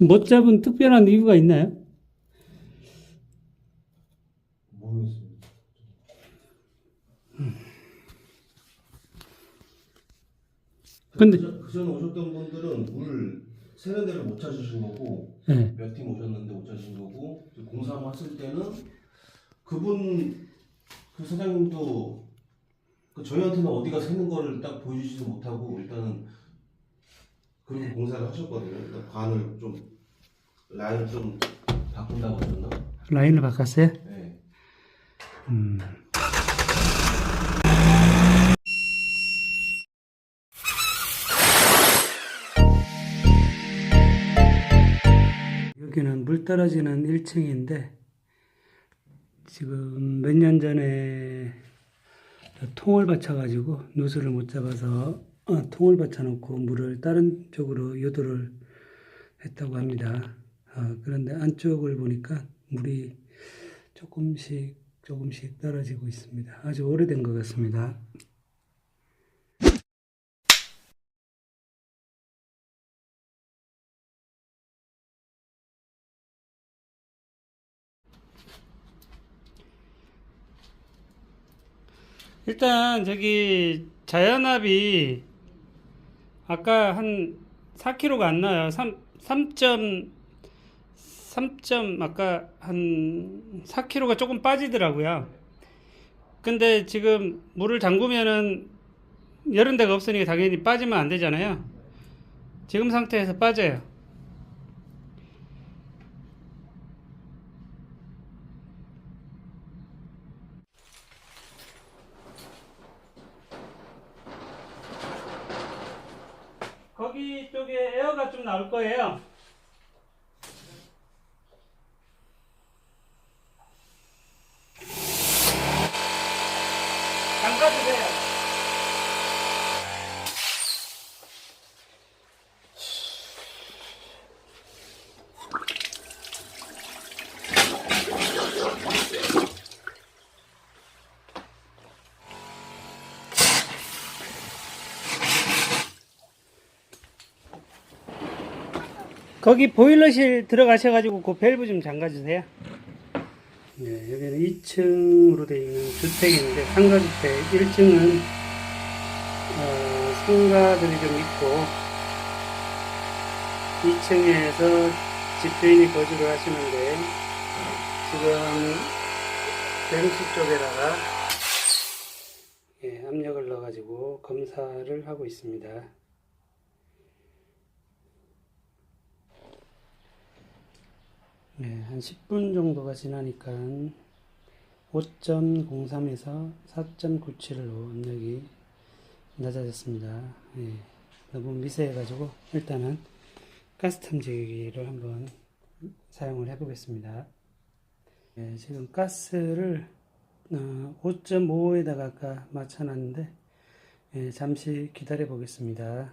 못 잡은 특별한 이유가 있나요? 모르겠습니다. 근데- 그, 그 전에 오셨던 분들은 물 세는 데를 못 찾으신 거고 네. 몇 팀 오셨는데 못 찾으신 거고 공사 왔을 때는 그분 그 사장님도 그 저희한테는 어디가 새는 거를 딱 보여주지도 못하고 일단은 그렇게 공사를 하셨거든요. 일단 관을 좀 라인을 좀 바꾼다고 하셨나? 라인을 바꿨어요? 네. 음. 여기는 물 떨어지는 1층인데 지금 몇 년 전에 통을 받쳐가지고 누수를 못 잡아서 어, 통을 받쳐놓고 물을 다른 쪽으로 유도를 했다고 합니다. 어, 그런데 안쪽을 보니까 물이 조금씩 조금씩 떨어지고 있습니다. 아주 오래된 것 같습니다. 일단 저기 자연압이 아까 한 4kg가 안 나요. 3, 3점 3점 아까 한 4kg가 조금 빠지더라고요. 근데 지금 물을 잠그면은 여른 데가 없으니까 당연히 빠지면 안 되잖아요. 지금 상태에서 빠져요. 거기 쪽에 에어가 좀 나올 거예요. 거기 보일러실 들어가셔가지고 그 밸브 좀 잠가주세요. 네, 여기는 2층으로 되어 있는 주택인데 상가주택 1층은 어, 상가들이 좀 있고 2층에서 집주인이 거주를 하시는데 지금 벤치 쪽에다가 예, 압력을 넣어가지고 검사를 하고 있습니다. 네, 한 10분 정도가 지나니까 5.03에서 4.97로 압력이 낮아졌습니다. 예, 너무 미세해가지고 일단은 가스 탐지기를 한번 사용을 해보겠습니다. 예, 지금 가스를 어, 5.5에다가 아까 맞춰놨는데 예, 잠시 기다려 보겠습니다.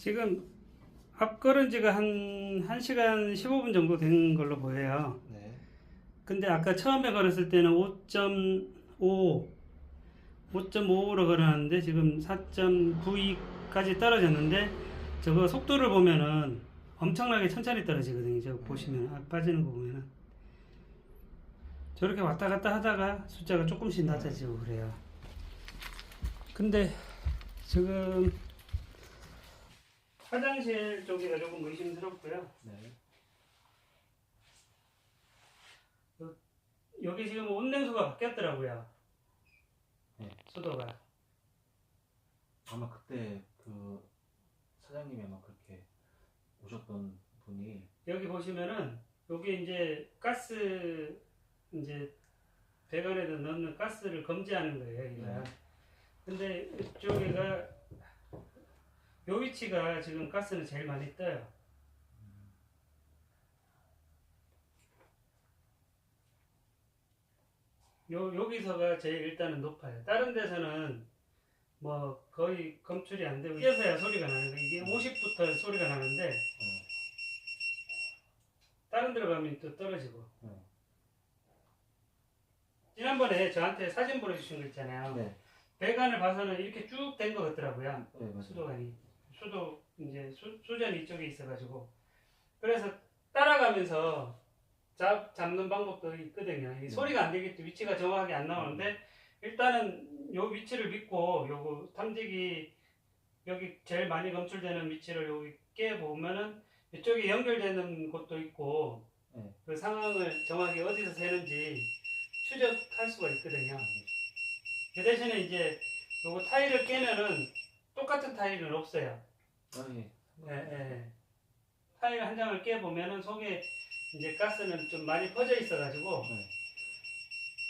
지금 앞걸은 지가 한 1시간 15분 정도 된 걸로 보여요. 네. 근데 아까 처음에 걸었을 때는 5.5, 5.5로 걸었는데 지금 4.92까지 떨어졌는데 저거 속도를 보면은 엄청나게 천천히 떨어지거든요. 저거 보시면 아, 빠지는 거 보면은 저렇게 왔다 갔다 하다가 숫자가 조금씩 낮아지고 그래요. 근데 지금 화장실 쪽이가 조금 의심스럽고요. 네. 여기 지금 온냉수가 바뀌었더라고요. 네. 수도가. 아마 그때 그 사장님이 아마 그렇게 오셨던 분이 여기 보시면은 여기 이제 가스 이제 배관에다 넣는 가스를 검지하는 거예요, 여기가. 근데 이쪽에가 요 위치가 지금 가스는 제일 많이 떠요. 요 여기서가 제일 일단은 높아요. 다른 데서는 뭐 거의 검출이 안 되고 이어서야 소리가 나는 거. 이게 50부터 소리가 나는데 다른 데로 가면 또 떨어지고. 음. 지난번에 저한테 사진 보내주신 거 있잖아요. 네, 배관을 봐서는 이렇게 쭉 된 것 같더라고요. 네. 수도관이. 수도, 이제 수, 수전이 이쪽에 있어가지고. 그래서 따라가면서 잡, 잡는 방법도 있거든요. 이 네. 소리가 안 때문에 위치가 정확하게 안 나오는데, 일단은 요 위치를 믿고, 요거 탐지기, 여기 제일 많이 검출되는 위치를 여기 깨 보면은, 이쪽에 연결되는 곳도 있고, 네. 그 상황을 정확히 어디서 새는지 추적할 수가 있거든요. 그 대신에 이제 요거 타일을 깨면은 똑같은 타일은 없어요. 아, 예. 예, 예. 타일 한 장을 깨 보면은 속에 이제 가스는 좀 많이 퍼져 있어 가지고 네.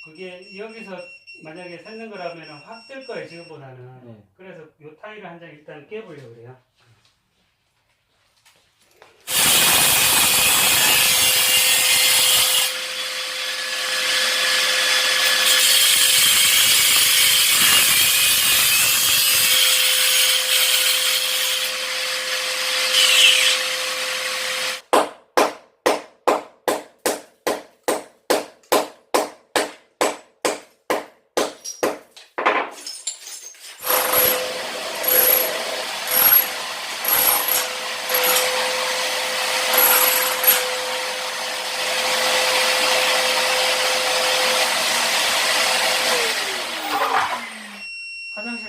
그게 여기서 만약에 샜는 거라면은 확뜰 거예요 지금보다는. 네. 그래서 요 타일을 한 장 일단 깨보려고 그래요.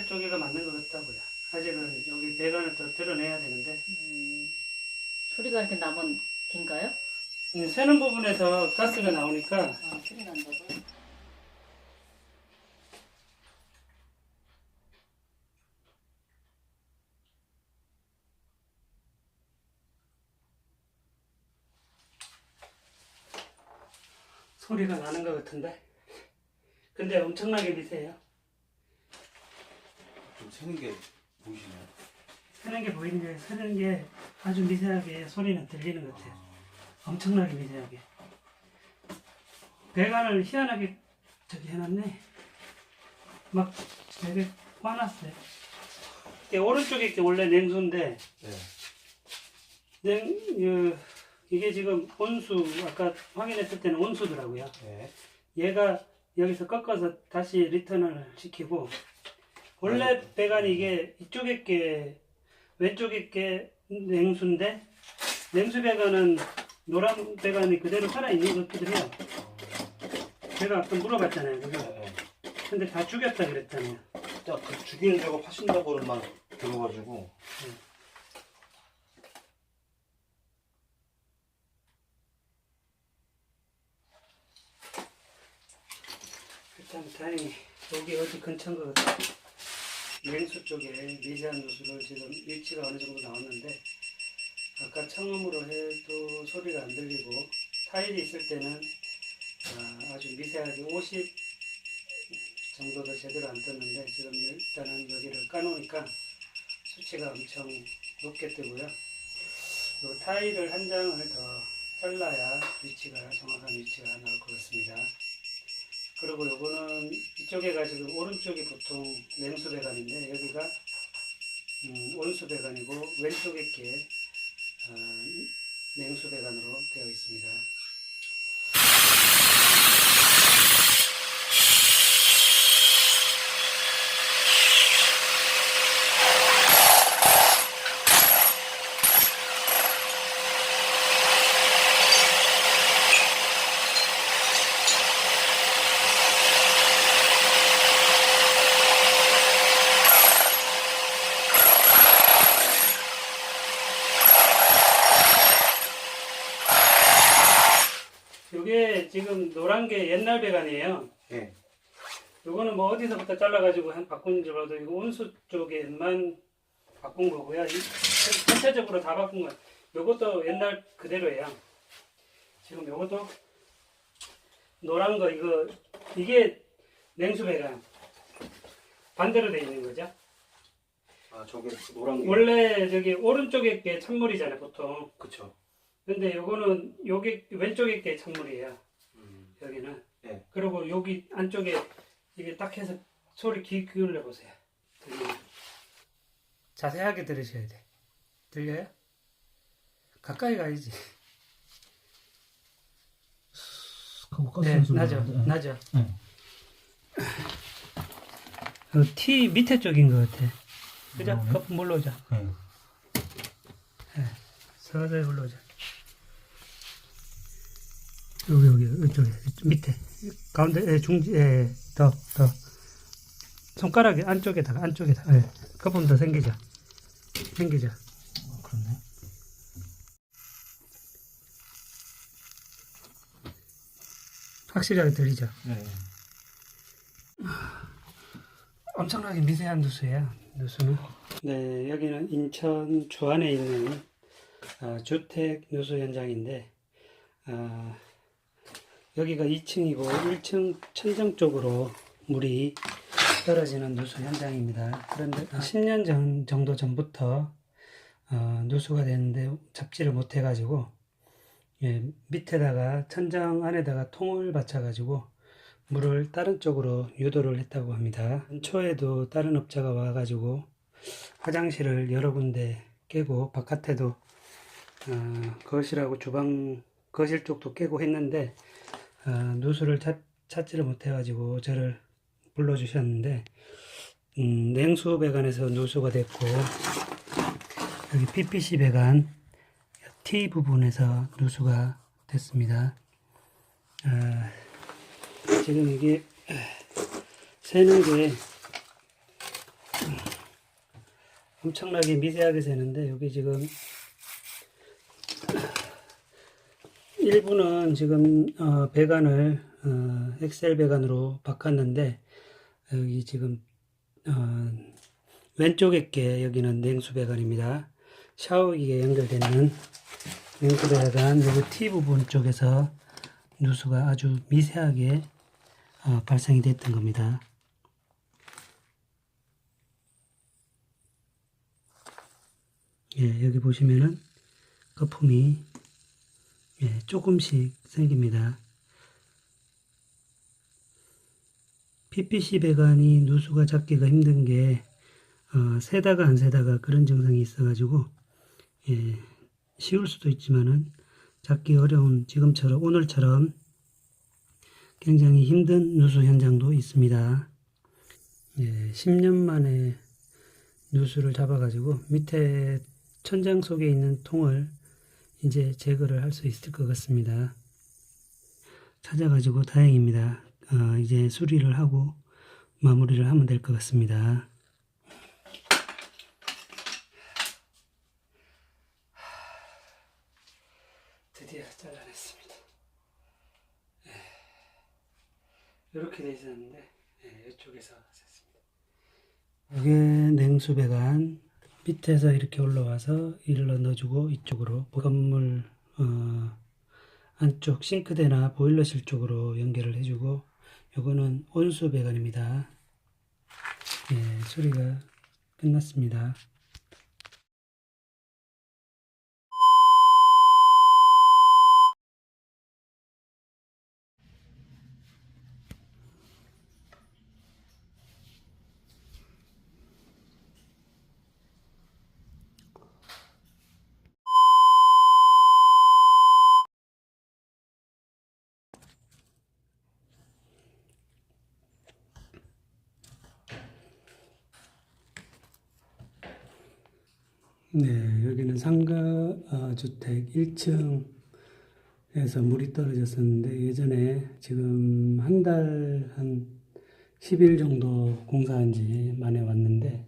화장실 쪽에가 맞는 것 같다고요. 아직은 여기 배관을 더 드러내야 되는데 음, 소리가 이렇게 나면 긴가요? 이 새는 부분에서 가스가 나오니까 아, 소리 난다고요? 소리가 나는 것 같은데. 근데 엄청나게 미세해요. 좀 새는 게 보이시나요? 새는 게 보이는 게 새는 게 아주 미세하게 소리는 들리는 것 같아요. 엄청나게 미세하게. 배관을 희한하게 저기 해놨네. 막 되게 화났어요. 이게 오른쪽에 이게 원래 냉수인데 네. 냉, 그, 이게 지금 온수 아까 확인했을 때는 온수더라고요. 네. 얘가 여기서 꺾어서 다시 리턴을 시키고 원래 배관이 이게 이쪽에 게 왼쪽에 게 냉수인데 냉수 배관은 노란 배관이 그대로 살아있는 것 같기도 해요. 제가 아까 물어봤잖아요. 그거. 네. 근데 다 죽였다 그랬잖아요. 일단 그 죽이는 작업 하신다고만 들어가지고 일단 다행히 여기 어디 근처인 것 같아 요. 냉수 쪽에 미세한 누수를 지금 위치가 어느 정도 나왔는데 아까 청음으로 해도 소리가 안 들리고 타일이 있을 때는 아, 아주 미세하게 50 정도도 제대로 안 떴는데 지금 일단은 여기를 까놓으니까 수치가 엄청 높게 뜨고요. 요 타일을 한 장을 더 잘라야 위치가 정확한 위치가 나올 것 같습니다. 그리고 요거는 이쪽에가 지금 오른쪽이 보통 냉수 배관인데 여기가 음, 온수 배관이고 왼쪽에 게 어, 냉수 배관으로 되어 있습니다. 요게 지금 노란 게 옛날 배관이에요. 네. 요거는 뭐 어디서부터 잘라가지고 한 바꾼 줄 알아도 이거 온수 쪽에만 바꾼 거고요. 이 전체적으로 다 바꾼 거예요. 요것도 옛날 그대로예요. 지금 요것도 노란 거 이거 이게 냉수 배관 반대로 돼 있는 거죠. 아 저게 노란 게. 원래 저기 오른쪽에 게 찬물이잖아요, 보통. 그쵸. 근데 요거는 여기 왼쪽에 게 찬물이에요. 음. 여기는. 네. 그리고 여기 안쪽에 이게 딱 해서 소리 귀 기울여 보세요. 자세하게 들으셔야 돼. 들려요? 가까이 가야지. 하고 네, 나죠, 나죠. 네. 그 T 밑에 쪽인 것 같아. 그죠? 음. 거품 물러오자. 네. 서서히 올라오자. 여기 여기 이쪽에 이쪽 밑에 가운데 에, 중지 에더더 손가락이 안쪽에다가 안쪽에다 예. 거품 더 생기자 생기자 어, 그렇네. 확실하게 들리죠. 네. 엄청나게 미세한 누수예요. 누수는. 네 여기는 인천 주안에 있는 아, 주택 누수 현장인데 아, 여기가 2층이고 1층 천장 쪽으로 물이 떨어지는 누수 현장입니다. 그런데 10년 전 정도 전부터 어, 누수가 됐는데 잡지를 못 해가지고 예, 밑에다가 천장 안에다가 통을 받쳐가지고 물을 다른 쪽으로 유도를 했다고 합니다. 초에도 다른 업자가 와가지고 화장실을 여러 군데 깨고 바깥에도 어, 거실하고 주방 거실 쪽도 깨고 했는데 어, 누수를 찾, 찾지를 못해가지고 저를 불러주셨는데 음, 냉수 배관에서 누수가 됐고 여기 PPC 배관 T 부분에서 누수가 됐습니다. 아, 지금 이게 새는 게 엄청나게 미세하게 새는데 여기 지금 일부는 지금 어, 배관을 어, 엑셀 배관으로 바꿨는데 여기 지금 어, 왼쪽에 게 여기는 냉수 배관입니다. 샤워기에 연결되는 냉수 배관 여기 T 부분 쪽에서 누수가 아주 미세하게 어, 발생이 됐던 겁니다. 예, 여기 보시면은 거품이 예, 조금씩 생깁니다. PPC 배관이 누수가 잡기가 힘든 게 어, 세다가 안 세다가 그런 증상이 있어가지고 예, 쉬울 수도 있지만은 잡기 어려운 지금처럼 오늘처럼 굉장히 힘든 누수 현장도 있습니다. 예, 10년 만에 누수를 잡아가지고 밑에 천장 속에 있는 통을 이제 제거를 할 수 있을 것 같습니다. 찾아가지고 다행입니다. 어, 이제 수리를 하고 마무리를 하면 될 것 같습니다. 드디어 잘라냈습니다. 이렇게 돼 있었는데 예, 이쪽에서 샜습니다. 이게 냉수 배관 밑에서 이렇게 올라와서 일러 넣어주고 이쪽으로 건물 어, 안쪽 싱크대나 보일러실 쪽으로 연결을 해주고 요거는 온수 배관입니다. 예, 수리가 끝났습니다. 네, 여기는 상가 어, 주택 1층에서 물이 떨어졌었는데 예전에 지금 한달한 10일 정도 공사한 지 만에 왔는데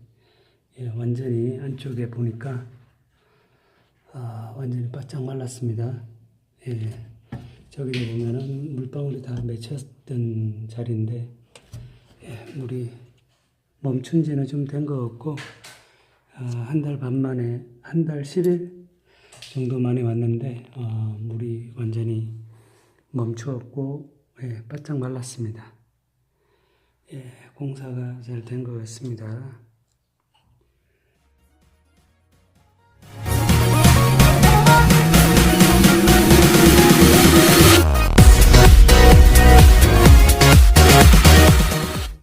예, 완전히 안쪽에 보니까 아, 완전히 바짝 말랐습니다. 예, 저기도 보면은 물방울이 다 맺혔던 자리인데 예, 물이 멈춘 지는 좀 된 것 같고 한달 반 만에 한 달 10일 정도 만에 왔는데 어, 물이 완전히 멈추었고 예, 바짝 말랐습니다. 예, 공사가 잘 된 것 같습니다.